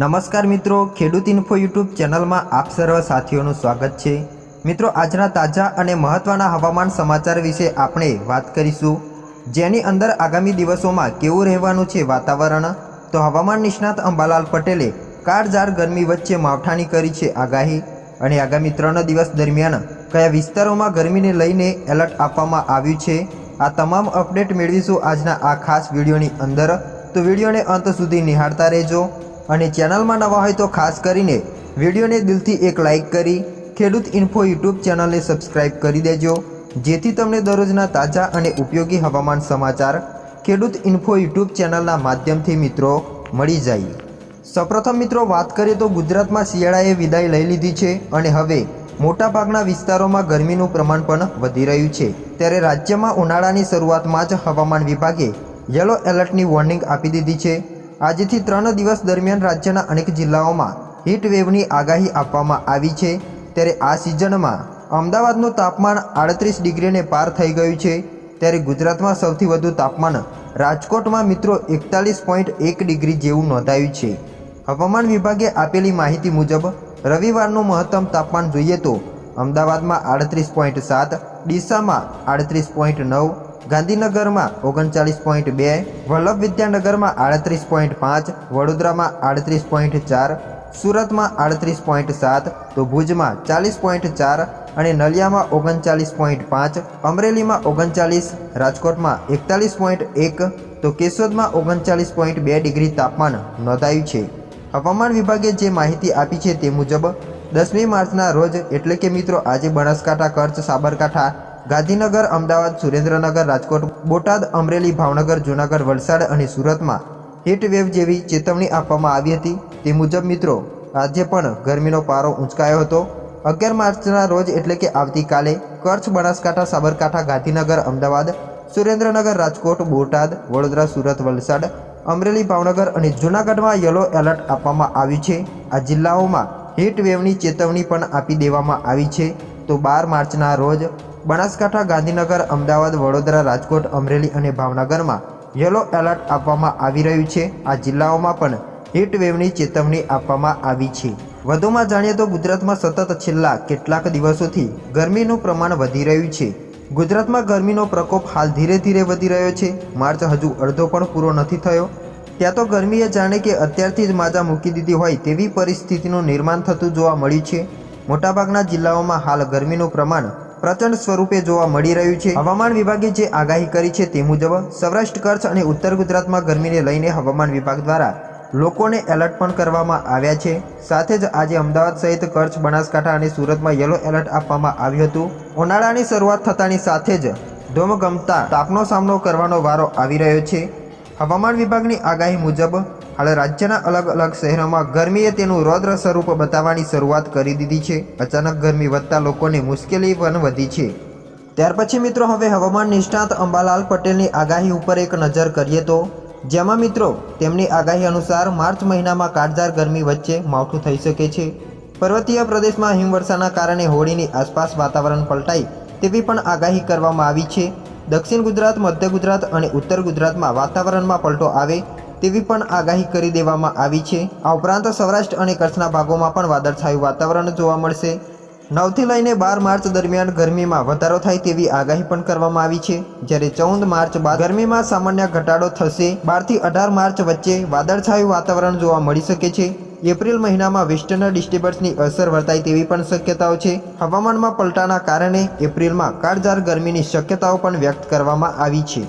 નમસ્કાર મિત્રો, ખેડૂત ઇન્ફો યુટ્યુબ ચેનલમાં આપ સર્વ સાથીઓનું સ્વાગત છે. મિત્રો, આજના તાજા અને મહત્ત્વના હવામાન સમાચાર વિશે આપણે વાત કરીશું. જેની અંદર આગામી દિવસોમાં કેવું રહેવાનું છે વાતાવરણ? તો હવામાન નિષ્ણાત અંબાલાલ પટેલે કાળઝાળ ગરમી વચ્ચે માવઠાની કરી છે આગાહી. અને આગામી ત્રણ દિવસ દરમિયાન કયા વિસ્તારોમાં ગરમીને લઈને એલર્ટ આપવામાં આવ્યું છે, આ તમામ અપડેટ મેળવીશું આજના આ ખાસ વિડીયોની અંદર. તો વિડીયોને અંત સુધી નિહાળતા રહેજો. અને ચેનલમાં નવા હોય તો ખાસ કરીને વિડીયોને દિલથી એક લાઇક કરી ખેડૂત ઇન્ફો યુટ્યુબ ચેનલને સબસ્ક્રાઇબ કરી દેજો. જેથી તમને દરરોજના તાજા અને ઉપયોગી હવામાન સમાચાર ખેડૂત ઇન્ફો યુટ્યુબ ચેનલના માધ્યમથી મિત્રો મળી જાય. સૌપ્રથમ મિત્રો વાત કરીએ તો ગુજરાતમાં શિયાળાએ વિદાય લઈ લીધી છે અને હવે મોટાભાગના વિસ્તારોમાં ગરમીનું પ્રમાણ પણ વધી રહ્યું છે. ત્યારે રાજ્યમાં ઉનાળાની શરૂઆતમાં જ હવામાન વિભાગે યલો એલર્ટની વોર્નિંગ આપી દીધી છે. આજથી ત્રણ દિવસ દરમિયાન રાજ્યના અનેક જિલ્લાઓમાં હીટવેવની આગાહી આપવામાં આવી છે. ત્યારે આ સિઝનમાં અમદાવાદનું તાપમાન આડત્રીસ ડિગ્રીને પાર થઈ ગયું છે. ત્યારે ગુજરાતમાં સૌથી વધુ તાપમાન રાજકોટમાં મિત્રો એકતાલીસ પોઈન્ટ એક ડિગ્રી જેવું નોંધાયું છે. હવામાન વિભાગે આપેલી માહિતી મુજબ, રવિવારનું મહત્તમ તાપમાન જોઈએ તો અમદાવાદમાં આડત્રીસ પોઈન્ટ સાત, ડીસામાં આડત્રીસ પોઈન્ટ નવ ગાંધીનગરમાં ઓગણચાલીસ પોઈન્ટ બે, વલ્લભ વિદ્યાનગરમાં આડત્રીસ પોઈન્ટ પાંચ, વડોદરામાં આડત્રીસ પોઈન્ટ ચાર, સુરતમાં આડત્રીસ પોઈન્ટ સાત, તો ભુજમાં ચાલીસ પોઈન્ટ ચાર અને નલિયામાં ઓગણચાલીસ પોઈન્ટ પાંચ, અમરેલીમાં ઓગણચાલીસ રાજકોટમાં એકતાલીસ પોઈન્ટ એક, તો કેશોદમાં ઓગણચાલીસ પોઈન્ટ બે ડિગ્રી તાપમાન નોંધાયું છે. હવામાન વિભાગે જે માહિતી આપી છે તે મુજબ, દસમી માર્ચના રોજ એટલે કે મિત્રો આજે બનાસકાંઠા, કચ્છ, સાબરકાંઠા ગાંધીનગર, અમદાવાદ, સુરેન્દ્રનગર, રાજકોટ, બોટાદ, અમરેલી, ભાવનગર, જૂનાગઢ, વલસાડ અને સુરતમાં હીટ વેવ જેવી ચેતવણી આપવામાં આવી હતી. તે મુજબ મિત્રો આજે પણ ગરમીનો પારો ઊંચકાયો હતો. અગિયાર માર્ચના રોજ એટલે કે આવતીકાલે કચ્છ, બનાસકાંઠા, સાબરકાંઠા, ગાંધીનગર, અમદાવાદ, સુરેન્દ્રનગર, રાજકોટ, બોટાદ, વડોદરા, સુરત, વલસાડ, અમરેલી, ભાવનગર અને જૂનાગઢમાં યલો એલર્ટ આપવામાં આવ્યું છે. આ જિલ્લાઓમાં હીટ વેવની ચેતવણી પણ આપી દેવામાં આવી છે. તો બાર માર્ચના રોજ બનાસકાંઠા, ગાંધીનગર, અમદાવાદ, વડોદરા, રાજકોટ, અમરેલી અને ભાવનગરમાં યલો એલર્ટ આપવામાં આવી રહ્યું છે. આ જિલ્લાઓમાં પણ હીટવેવની ચેતવણી આપવામાં આવી છે. વધુમાં જાણીએ તો ગુજરાતમાં સતત છેલ્લા કેટલાક દિવસોથી ગરમીનું પ્રમાણ વધી રહ્યું છે. ગુજરાતમાં ગરમીનો પ્રકોપ હાલ ધીરે ધીરે વધી રહ્યો છે. માર્ચ હજુ અડધો પણ પૂરો નથી થયો. ત્યાં તો ગરમીએ જાણે કે અત્યારથી જ માજા મૂકી દીધી હોય તેવી પરિસ્થિતિનું નિર્માણ થતું જોવા મળ્યું છે. મોટાભાગના જિલ્લાઓમાં હાલ ગરમીનું પ્રમાણ પ્રચંડ સ્વરૂપે જોવા મળી રહ્યું છે. હવામાન વિભાગે જે આગાહી કરી છે તે મુજબ સૌરાષ્ટ્ર, કચ્છ અને ઉત્તર ગુજરાતમાં ગરમીને લઈને હવામાન વિભાગ દ્વારા લોકોને એલર્ટ પણ કરવામાં આવ્યા છે. સાથે જ આજે અમદાવાદ સહિત કચ્છ, બનાસકાંઠા અને સુરતમાં યલો એલર્ટ આપવામાં આવ્યું હતું. ઉનાળાની શરૂઆત થતાની સાથે જ ધોમગમતા, તાપનો સામનો કરવાનો વારો આવી રહ્યો છે. હવામાન વિભાગની આગાહી મુજબ હાલ રાજ્યના અલગ અલગ શહેરોમાં ગરમીએ તેનું રૌદ્ર સ્વરૂપ બતાવવાની શરૂઆત કરી દીધી છે. અચાનક ગરમી વધતા લોકોને મુશ્કેલી પણ વધી છે. ત્યાર પછી મિત્રો, હવે હવામાન નિષ્ણાત અંબાલાલ પટેલની આગાહી ઉપર એક નજર કરીએ તો, જેમાં મિત્રો, તેમની આગાહી અનુસાર માર્ચ મહિનામાં કાળઝાર ગરમી વચ્ચે માવઠું થઈ શકે છે. પર્વતીય પ્રદેશમાં હિમવર્ષાના કારણે હોળીની આસપાસ વાતાવરણ પલટાય તેવી પણ આગાહી કરવામાં આવી છે. દક્ષિણ ગુજરાત, મધ્ય ગુજરાત અને ઉત્તર ગુજરાતમાં વાતાવરણમાં પલટો આવે તેવી પણ આગાહી કરી દેવામાં આવી છે. આ ઉપરાંત સૌરાષ્ટ્ર અને કચ્છના ભાગોમાં પણ વાદળછાયું વાતાવરણ જોવા મળશે. નવથી લઈને બાર માર્ચ દરમિયાન ગરમીમાં વધારો થાય તેવી આગાહી પણ કરવામાં આવી છે. જ્યારે ચૌદ માર્ચ બાદ ગરમીમાં સામાન્ય ઘટાડો થશે. બારથી અઢાર માર્ચ વચ્ચે વાદળછાયું વાતાવરણ જોવા મળી શકે છે. એપ્રિલ મહિનામાં વેસ્ટર્ન ડિસ્ટર્બન્સની અસર વર્તાય તેવી પણ શક્યતાઓ છે. હવામાનમાં પલટાના કારણે એપ્રિલમાં કાળઝાર ગરમીની શક્યતાઓ પણ વ્યક્ત કરવામાં આવી છે.